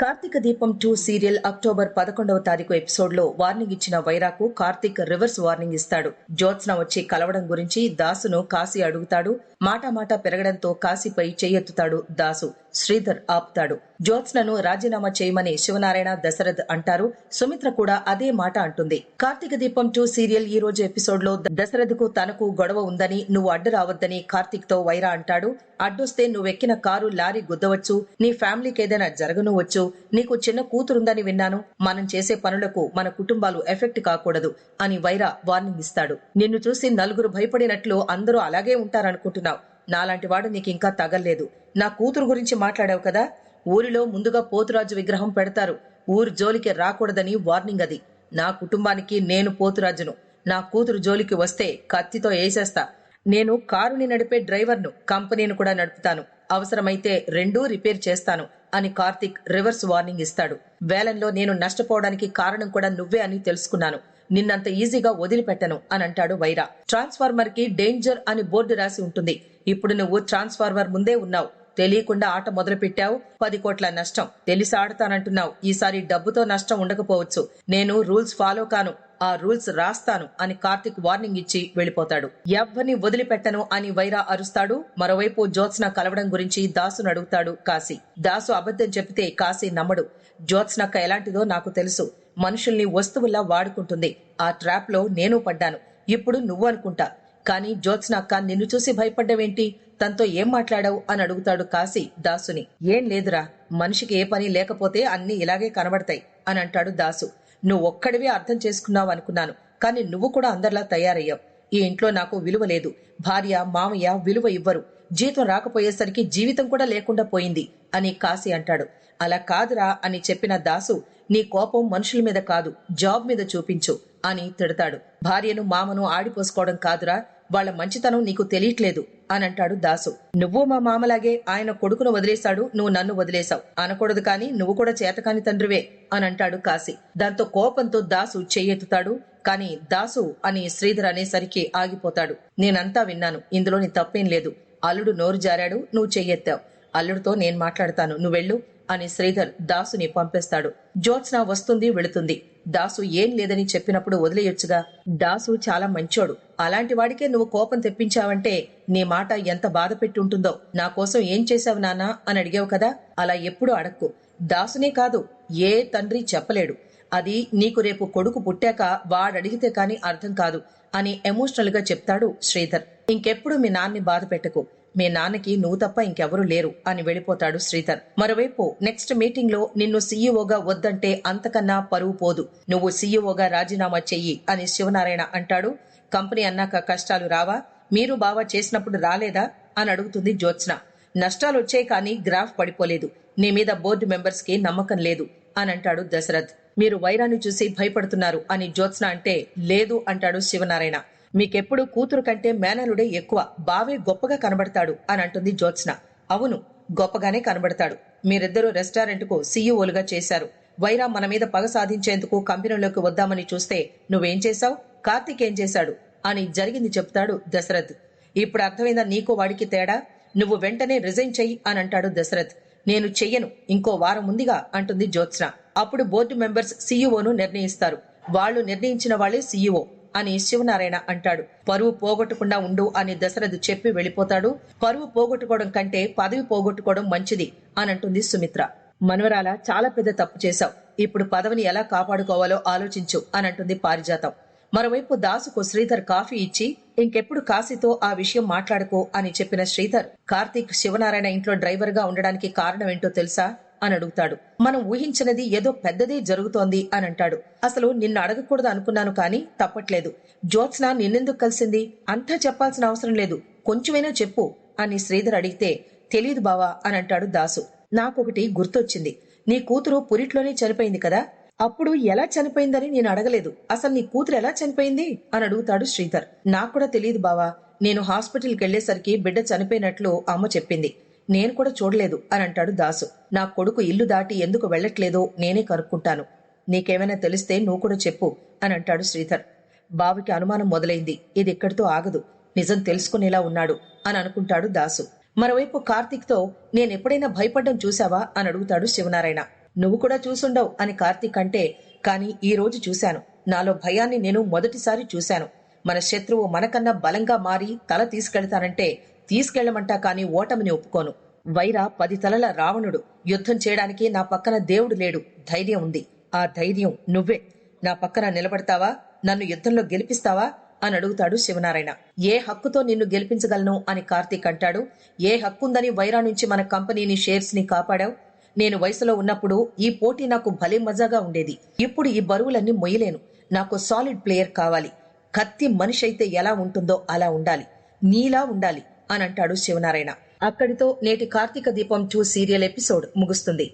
కార్తీక దీపం two serial October పదకొండవ తారీఖు ఎపిసోడ్లో వార్నింగ్ ఇచ్చిన వైరాకు కార్తీక్ రివర్స్ వార్నింగ్ ఇస్తాడు. జ్యోత్స్న వచ్చి కలవడం గురించి దాసును కాశీ అడుగుతాడు. మాటా మాటా పెరగడంతో కాశీపై చెయ్యెత్తుతాడు దాసు. శ్రీధర్ ఆపుతాడు. జ్యోత్స్నను రాజీనామా చేయమని శివనారాయణ దశరథ్ అంటారు. సుమిత్ర కూడా అదే మాట అంటుంది. కార్తీక దీపం టూ సీరియల్ ఈ రోజు ఎపిసోడ్లో దశరథ్కు తనకు గొడవ ఉందని నువ్వు అడ్డు రావద్దని కార్తీక్తో వైరా అంటాడు. అడ్డొస్తే నువ్వెక్కిన కారు లారీ గుద్దవచ్చు. నీ ఫ్యామిలీకి ఏదైనా జరగనువచ్చు. నీకు చిన్న కూతురుందని విన్నాను. మనం చేసే పనులకు మన కుటుంబాలు ఎఫెక్ట్ కాకూడదు అని వైరా వార్నింగ్ ఇస్తాడు. నిన్ను చూసి నలుగురు భయపడినట్లు అందరూ అలాగే ఉంటారనుకుంటున్నావు. నాలాంటి వాడు నీకు ఇంకా తగల్లేదు. నా కూతురు గురించి మాట్లాడావు కదా? ఊరిలో ముందుగా పోతురాజు విగ్రహం పెడతారు. ఊరు జోలికి రాకూడదని వార్నింగ్ అది. నా కుటుంబానికి నేను పోతురాజును. నా కూతురు జోలికి వస్తే కత్తితో వేసేస్తా నేను కారుని నడిపే డ్రైవర్ను కంపెనీని కూడా నడుపుతాను. అవసరమైతే రెండూ రిపేర్ చేస్తాను అని కార్తిక్ రివర్స్ వార్నింగ్ ఇస్తాడు. వేలంలో నేను నష్టపోవడానికి కారణం కూడా నువ్వే అని తెలుసుకున్నాను. నిన్నంత ఈజీగా వదిలిపెట్టను అని అంటాడు వైరా. ట్రాన్స్ఫార్మర్కి డేంజర్ అని బోర్డు రాసి ఉంటుంది. ఇప్పుడు నువ్వు ట్రాన్స్ఫార్మర్ ముందే ఉన్నావు. తెలియకుండా ఆట మొదలుపెట్టావు. పది కోట్ల నష్టం. తెలిసి ఆడతానంటున్నావు. ఈసారి డబ్బుతో నష్టం ఉండకపోవచ్చు. నేను రూల్స్ ఫాలో కాను. ఆ రూల్స్ రాస్తాను అని కార్తిక్ వార్నింగ్ ఇచ్చి వెళ్ళిపోతాడు ఎవ్వరిని వదిలిపెట్టను అని వైరా అరుస్తాడు. మరోవైపు జ్యోత్స్న కలవడం గురించి దాసును అడుగుతాడు కాశీ. దాసు అబద్ధం చెప్తే కాశీ నమ్మడు. జ్యోత్స్నక్క ఎలాంటిదో నాకు తెలుసు. మనుషుల్ని వస్తువుల్లా వాడుకుంటుంది. ఆ ట్రాప్లో నేను పడ్డాను. ఇప్పుడు నువ్వు అనుకుంటా కానీ జ్యోత్స్నక్క నిన్ను చూసి భయపడ్డవేంటి? తనతో ఏం మాట్లాడావు అని అడుగుతాడు కాశీ దాసుని. ఏం లేదురా మనిషికి ఏ పని లేకపోతే అన్ని ఇలాగే కనబడతాయి అని అంటాడు దాసు. నువ్వు ఒక్కడివే అర్థం చేసుకున్నావు అనుకున్నాను కానీ నువ్వు కూడా అందరిలా తయారయ్యావు. ఈ ఇంట్లో నాకు విలువ లేదు భార్య మామయ్య విలువ ఇవ్వరు. జీతం రాకపోయేసరికి జీవితం కూడా లేకుండా పోయింది అని కాశీ అంటాడు. అలా కాదురా అని చెప్పిన దాసు నీ కోపం మనుషుల మీద కాదు జాబ్ మీద చూపించు అని తిడతాడు. భార్యను మామను ఆడిపోసుకోవడం కాదురా వాళ్ళ మంచితనం నీకు తెలియట్లేదు అని అంటాడు దాసు. నువ్వు మా మామలాగే ఆయన కొడుకును వదిలేశాడు నువ్వు నన్ను వదిలేశావు. అనకూడదు కాని నువ్వు కూడా చేతకాని తండ్రివే అని అంటాడు కాశీ. దాంతో కోపంతో దాసు చెయ్యెత్తుతాడు కాని దాసు అని శ్రీధర్ అనేసరికి ఆగిపోతాడు. నేనంతా విన్నాను ఇందులో నీ తప్పేం లేదు. అల్లుడు నోరు జారాడు నువ్వు చెయ్యెత్తావు. అల్లుడితో నేను మాట్లాడతాను. నువ్వెళ్ళు అని శ్రీధర్ దాసుని పంపేస్తాడు. జ్యోత్స్న వస్తుంది వెళుతుంది. దాసు ఏం లేదని చెప్పినప్పుడు వదిలేయొచ్చుగా. దాసు చాలా మంచోడు. అలాంటి వాడికే నువ్వు కోపం తెప్పించావంటే నీ మాట ఎంత బాధ పెట్టి ఉంటుందో నా కోసం ఏం చేశావు నాన్నా అని అడిగావు కదా? అలా ఎప్పుడు అడక్కు. దాసునే కాదు ఏ తండ్రి చెప్పలేడు. అది నీకు రేపు కొడుకు పుట్టాక వాడడిగితే కాని అర్థం కాదు అని ఎమోషనల్గా చెప్తాడు శ్రీధర్. ఇంకెప్పుడు మీ నాన్ని బాధ పెట్టకు. మీ నాన్నకి నువ్వు తప్ప ఇంకెవరూ లేరు అని వెళ్ళిపోతాడు శ్రీధర్. మరోవైపు నెక్స్ట్ మీటింగ్లో నిన్ను సీఈఓగా వద్దంటే అంతకన్నా పరువు పోదు. నువ్వు సీఈఓగా రాజీనామా చెయ్యి అని శివనారాయణ అంటాడు. కంపెనీ అన్నాక కష్టాలు రావా? మీరు బావా చేసినప్పుడు రాలేదా? అని అడుగుతుంది జ్యోత్స్న. నష్టాలు వచ్చాయి కానీ గ్రాఫ్ పడిపోలేదు. నీ మీద బోర్డు మెంబర్స్కి నమ్మకం లేదు అని అంటాడు దశరథ్. మీరు వైరాన్ని చూసి భయపడుతున్నారు అని జ్యోత్స్న అంటే లేదు అంటాడు శివనారాయణ. మీకెప్పుడు కూతురు కంటే మేనలుడే ఎక్కువ బావే గొప్పగా కనబడతాడు అని అంటుంది జ్యోత్స్న. అవును గొప్పగానే కనబడతాడు. మీరిద్దరూ రెస్టారెంట్కు సీఈఓలుగా చేశారు. వైరా మన మీద పగ సాధించేందుకు కంపెనీలోకి వద్దామని చూస్తే నువ్వేం చేశావు? కార్తీక్ ఏం చేశాడు? అని జరిగింది చెప్తాడు దశరథ్. ఇప్పుడు అర్థమైందా నీకో వాడికి తేడా? నువ్వు వెంటనే రిజైన్ చెయ్యి అని అంటాడు దశరథ్. నేను చెయ్యను ఇంకో వారం ఉందిగా అంటుంది జ్యోత్స్న. అప్పుడు బోర్డు మెంబర్స్ సీఈఓను నిర్ణయిస్తారు. వాళ్ళు నిర్ణయించిన వాళ్ళే సీఈఓ. అని శివనారాయణ అంటాడు. పరువు పోగొట్టకుండా ఉండు అని దశరథ్ చెప్పి వెళ్ళిపోతాడు. పరువు పోగొట్టుకోవడం కంటే పదవి పోగొట్టుకోవడం మంచిది అని అంటుంది సుమిత్ర. మనవరాల చాలా పెద్ద తప్పు చేశావు. ఇప్పుడు పదవిని ఎలా కాపాడుకోవాలో ఆలోచించు అని అంటుంది పారిజాతం. మరోవైపు దాసుకు శ్రీధర్ కాఫీ ఇచ్చి ఇంకెప్పుడు కాశీతో ఆ విషయం మాట్లాడుకో అని చెప్పిన శ్రీధర్ కార్తీక్ శివనారాయణ ఇంట్లో డ్రైవర్గా ఉండడానికి కారణం ఏంటో తెలుసా? అని అడుగుతాడు. మనం ఊహించినది ఏదో పెద్దదే జరుగుతోంది అని అంటాడు. అసలు నిన్ను అడగకూడదు అనుకున్నాను కానీ తప్పట్లేదు. జ్యోత్స్న నిన్నెందుకు కలిసింది? అంతా చెప్పాల్సిన అవసరం లేదు. కొంచెమైనా చెప్పు అని శ్రీధర్ అడిగితే తెలీదు బావా అని అంటాడు దాసు. నాకొకటి గుర్తొచ్చింది. నీ కూతురు పురిట్లోనే చనిపోయింది కదా? అప్పుడు ఎలా చనిపోయిందని నేను అడగలేదు. అసలు నీ కూతురు ఎలా చనిపోయింది? అని అడుగుతాడు శ్రీధర్. నాకు కూడా తెలియదు బావా. నేను హాస్పిటల్కి వెళ్ళేసరికి బిడ్డ చనిపోయినట్లు అమ్మ చెప్పింది. నేను కూడా చూడలేదు అని అంటాడు దాసు. నా కొడుకు ఇల్లు దాటి ఎందుకు వెళ్ళట్లేదో నేనే కనుక్కుంటాను. నీకేమైనా తెలిస్తే నువ్వు కూడా చెప్పు అని అంటాడు శ్రీధర్. బావికి అనుమానం మొదలైంది. ఇది ఇక్కడితో ఆగదు. నిజం తెలుసుకునేలా ఉన్నాడు అని అనుకుంటాడు దాసు. మరోవైపు కార్తీక్తో నేనెప్పుడైనా భయపడ్డం చూశావా? అని అడుగుతాడు శివనారాయణ. నువ్వు కూడా చూసుండవు అని కార్తీక్ అంటే కానీ ఈ రోజు చూశాను. నాలో భయాన్ని నేను మొదటిసారి చూశాను. మన శత్రువు మనకన్నా బలంగా మారి తల తీసుకెళ్తానంటే తీసుకెళ్ళమంటా కానీ ఓటమిని ఒప్పుకోను. వైరా పది తలల రావణుడు. యుద్ధం చేయడానికి నా పక్కన దేవుడు లేడు. ధైర్యం ఉంది. ఆ ధైర్యం నువ్వే. నా పక్కన నిలబడతావా? నన్ను యుద్ధంలో గెలిపిస్తావా? అని అడుగుతాడు శివనారాయణ. ఏ హక్కుతో నిన్ను గెలిపించగలను అని కార్తీక్ అంటాడు. ఏ హక్కుందని వైరా నుంచి మన కంపెనీని షేర్స్ని కాపాడావు? నేను వయసులో ఉన్నప్పుడు ఈ పోటీ నాకు భలే మజాగా ఉండేది. ఇప్పుడు ఈ బరువులన్నీ మొయ్యలేను. నాకు సాలిడ్ ప్లేయర్ కావాలి. కత్తి మనిషి అయితే ఎలా ఉంటుందో అలా ఉండాలి. నీలా ఉండాలి. అని అంటాడు శివనారాయణ. అక్కడితో నేటి కార్తీక దీపం టూ సీరియల్ ఎపిసోడ్ ముగుస్తుంది.